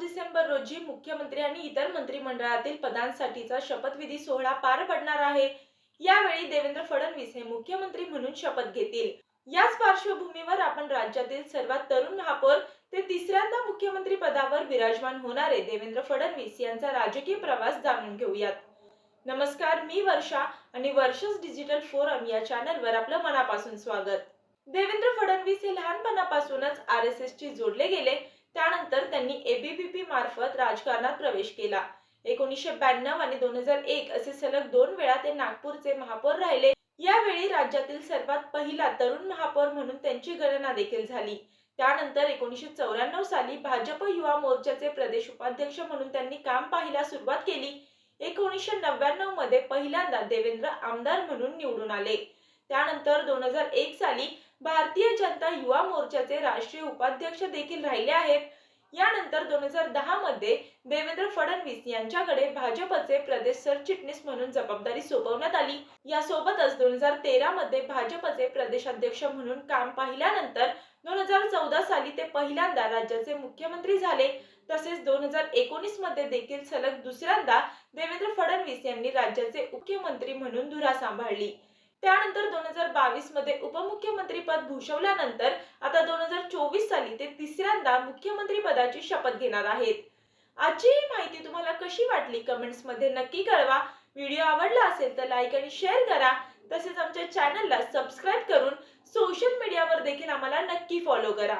डिसेंबर रोजी मुख्यमंत्री आणि इतर मंत्रिमंडळातील पदांसाठीचा शपथविधी सोहळा पार पडणार आहे. यावेळी देवेंद्र फडणवीस हे मुख्यमंत्री म्हणून शपथ घेतील. याच पार्श्वभूमीवर आपण राज्यातील सर्वात तरुण महापौर ते तिसऱ्यांदा मुख्यमंत्री पदावर विराजमान होणारे देवेंद्र फडणवीस यांचा राजकीय प्रवास जाणून घेऊयात. नमस्कार मी वर्षा आणि वर्षस डिजिटल फोरम या चॅनलवर आपलं मनापासून स्वागत. देवेंद्र फडणवीस हे लहानपणापासूनच आर एस एस जोडले गेले. त्यानंतर त्यांनी एबीव्हीपी मार्फत राजकारणात प्रवेश केला. एकोणीसशे ब्याण्णव आणि दोन हजार एक असे सलग दोन वेळा ते नागपूरचे महापौर राहिले. यावेळी राज्यातील सर्वात पहिला तरुण महापौर म्हणून त्यांची गणना देखील झाली. त्यानंतर एकोणीसशे चौऱ्याण्णव साली भाजप युवा मोर्चाचे प्रदेश उपाध्यक्ष म्हणून त्यांनी काम पाहायला सुरुवात केली. एकोणीसशे नव्याण्णवमध्ये पहिल्यांदा देवेंद्र आमदार म्हणून निवडून आले. त्यानंतर दोन हजार एक साली भारतीय जनता युवा मोर्चाचे राष्ट्रीय उपाध्यक्ष देखील राहिले आहेत. यानंतर दोन हजार दहा मध्ये देवेंद्र फडणवीस यांच्याकडे भाजपचे प्रदेश सरचिटणीस म्हणून जबाबदारी सोपवण्यात आली. यासोबतच दोन हजार तेरा मध्ये भाजपचे प्रदेशाध्यक्ष म्हणून काम पाहिल्यानंतर दोन हजार चौदा साली ते पहिल्यांदा राज्याचे मुख्यमंत्री झाले. तसेच दोन हजार एकोणीसमध्ये देखील सलग दुसऱ्यांदा देवेंद्र फडणवीस यांनी राज्याचे मुख्यमंत्री म्हणून धुरा सांभाळली. त्यानंतर दोन हजार बावीसमध्ये उपमुख्यमंत्री पद भूषवल्यानंतर आता दोन हजार चोवीस साली ते तिसऱ्यांदा मुख्यमंत्री पदाची शपथ घेणार आहेत. आजची ही माहिती तुम्हाला कशी वाटली कमेंट्समध्ये नक्की कळवा. व्हिडिओ आवडला असेल तर लाईक आणि शेअर करा. तसेच आमच्या चॅनलला सबस्क्राईब करून सोशल मीडियावर देखील आम्हाला नक्की फॉलो करा.